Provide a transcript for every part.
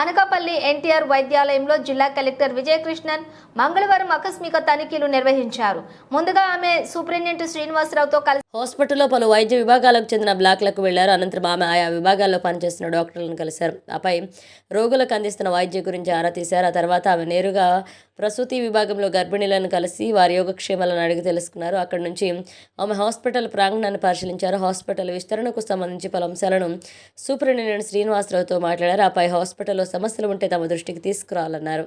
అనకాపల్లి ఎన్టీఆర్ వైద్యాలయంలో జిల్లా కలెక్టర్ విజయకృష్ణన్ మంగళవారం ఆకస్మిక తనిఖీలు నిర్వహించారు. ముందుగా ఆమె సూపరింటెండెంట్ శ్రీనివాసరావుతో కలిసి హాస్పిటల్లో పలు వైద్య విభాగాలకు చెందిన బ్లాక్లకు వెళ్ళారు. అనంతరం ఆమె ఆయా విభాగాల్లో పనిచేస్తున్న డాక్టర్లను కలిశారు. ఆపై రోగులకు అందిస్తున్న వైద్యం గురించి ఆరా తీశారు. ఆ తర్వాత ఆమె నేరుగా ప్రసూతి విభాగంలో గర్భిణీలను కలిసి వారి యోగక్షేమాలను అడిగి తెలుసుకున్నారు. అక్కడి నుంచి ఆమె హాస్పిటల్ ప్రాంగణాన్ని పరిశీలించారు. హాస్పిటల్ విస్తరణకు సంబంధించి పలు అంశాలను సూపరింటెండెంట్ శ్రీనివాసరావుతో మాట్లాడారు. ఆపై హాస్పిటల్లో సమస్యలు ఉంటే తమ దృష్టికి తీసుకురావాలన్నారు.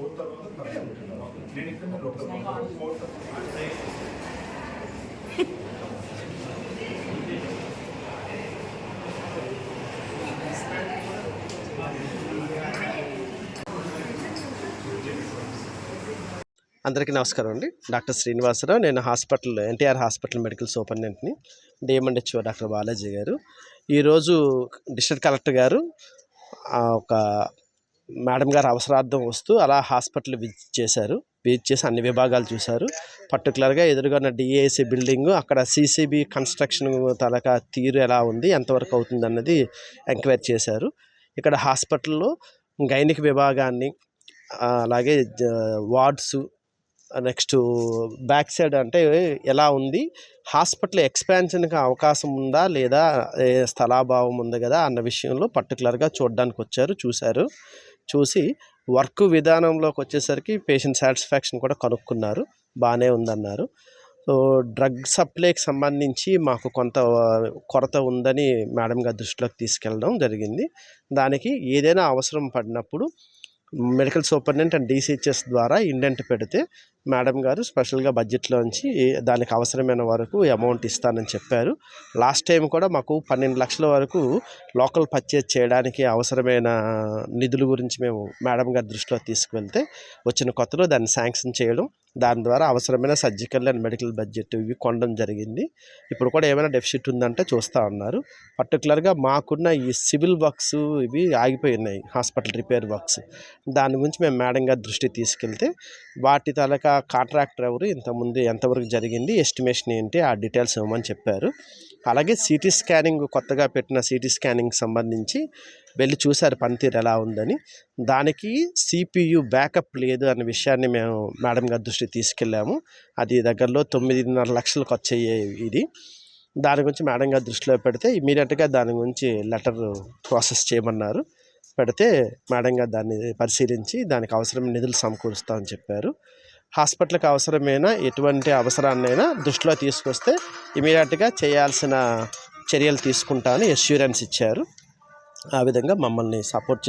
ఫోటో తీసుకుని తమ్ముడు తీసుకొని ఎంత అనిపిస్తున్నాయి అందరికీ నమస్కారం అండి. డాక్టర్ శ్రీనివాసరావు నేను hospital NTR hospital medical సూపరింటెండెంట్ని DM and HO doctor Balaji గారు. ఈరోజు డిస్ట్రిక్ట్ కలెక్టర్ గారు ఒక మేడం గారు అవసరార్థం వస్తూ అలా హాస్పిటల్ విజిట్ చేశారు. విజిట్ చేసి అన్ని విభాగాలు చూశారు. పర్టికులర్గా ఎదురుగా ఉన్న డిఏసీ బిల్డింగ్ అక్కడ సీసీబీ కన్స్ట్రక్షన్ తలక తీరు ఎలా ఉంది ఎంతవరకు అవుతుంది అన్నది ఎంక్వైరీ చేశారు. ఇక్కడ హాస్పిటల్లో గైనిక విభాగాన్ని అలాగే వార్డ్స్ నెక్స్ట్ బ్యాక్ సైడ్ అంటే ఎలా ఉంది హాస్పిటల్ ఎక్స్పాన్షన్కి అవకాశం ఉందా లేదా స్థలాభావం ఉంది కదా అన్న విషయంలో పర్టికులర్గా చూడడానికి వచ్చారు చూశారు. చూసి వర్క్ విధానంలోకి వచ్చేసరికి పేషెంట్ సాటిస్ఫాక్షన్ కూడా కనుక్కున్నారు. బాగానే ఉందన్నారు. సో డ్రగ్ సప్లైకి సంబంధించి మాకు కొంత కొరత ఉందని మేడం గారి దృష్టిలోకి తీసుకెళ్ళడం జరిగింది. దానికి ఏదైనా అవసరం పడినప్పుడు మెడికల్ సూపరింటెండెంట్ అండ్ డీసీహెచ్ఎస్ ద్వారా ఇండెంట్ పెడితే మేడం గారు స్పెషల్గా బడ్జెట్లోంచి దానికి అవసరమైన వరకు అమౌంట్ ఇస్తానని చెప్పారు. లాస్ట్ టైం కూడా మాకు పన్నెండు లక్షల వరకు లోకల్ పర్చేజ్ చేయడానికి అవసరమైన నిధుల గురించి మేము మేడం గారి దృష్టిలో తీసుకువెళ్తే వచ్చిన కొత్తలో దాన్ని శాంక్షన్ చేయడం దాని ద్వారా అవసరమైన సర్జికల్ అండ్ మెడికల్ బడ్జెట్ ఇవి కొనడం జరిగింది. ఇప్పుడు కూడా ఏమైనా డెఫిసిట్ ఉందంటే చూస్తూ ఉన్నారు. పర్టికులర్గా మాకున్న ఈ సివిల్ వర్క్స్ ఇవి ఆగిపోయినాయి హాస్పిటల్ రిపేర్ వర్క్స్. దాని గురించి మేము మేడం గారి దృష్టి తీసుకెళ్తే వాటి తాలూకా కాంట్రాక్టర్ ఎవరు? ఇంతకుముందు ఎంతవరకు జరిగింది? ఎస్టిమేషన్ ఏంటి? ఆ డీటెయిల్స్ ఇవ్వమని చెప్పారు. అలాగే సిటీ స్కానింగ్ కొత్తగా పెట్టిన సిటీ స్కానింగ్ సంబంధించి వెళ్ళి చూశారు పనితీరు ఎలా ఉందని. దానికి సిపియు బ్యాకప్ లేదు అనే విషయాన్ని మేము మేడం గారి దృష్టికి తీసుకెళ్ళాము. అది దగ్గరలో తొమ్మిదిన్నర లక్షలు ఖర్చు అయ్యే ఇది. దాని గురించి మేడం గారి దృష్టిలో పెడితే ఇమీడియట్గా దాని గురించి లెటర్ ప్రాసెస్ చేయమన్నారు. పెడితే మేడం గారు దాన్ని పరిశీలించి దానికి అవసరమైన నిధులు సమకూరుస్తామని చెప్పారు. హాస్పిటల్కి అవసరమైన ఎటువంటి అవసరాన్నైనా దృష్టిలో తీసుకొస్తే ఇమీడియట్గా చేయాల్సిన చర్యలు తీసుకుంటామని ఎష్యూరెన్స్ ఇచ్చారు. ఆ విధంగా మమ్మల్ని సపోర్ట్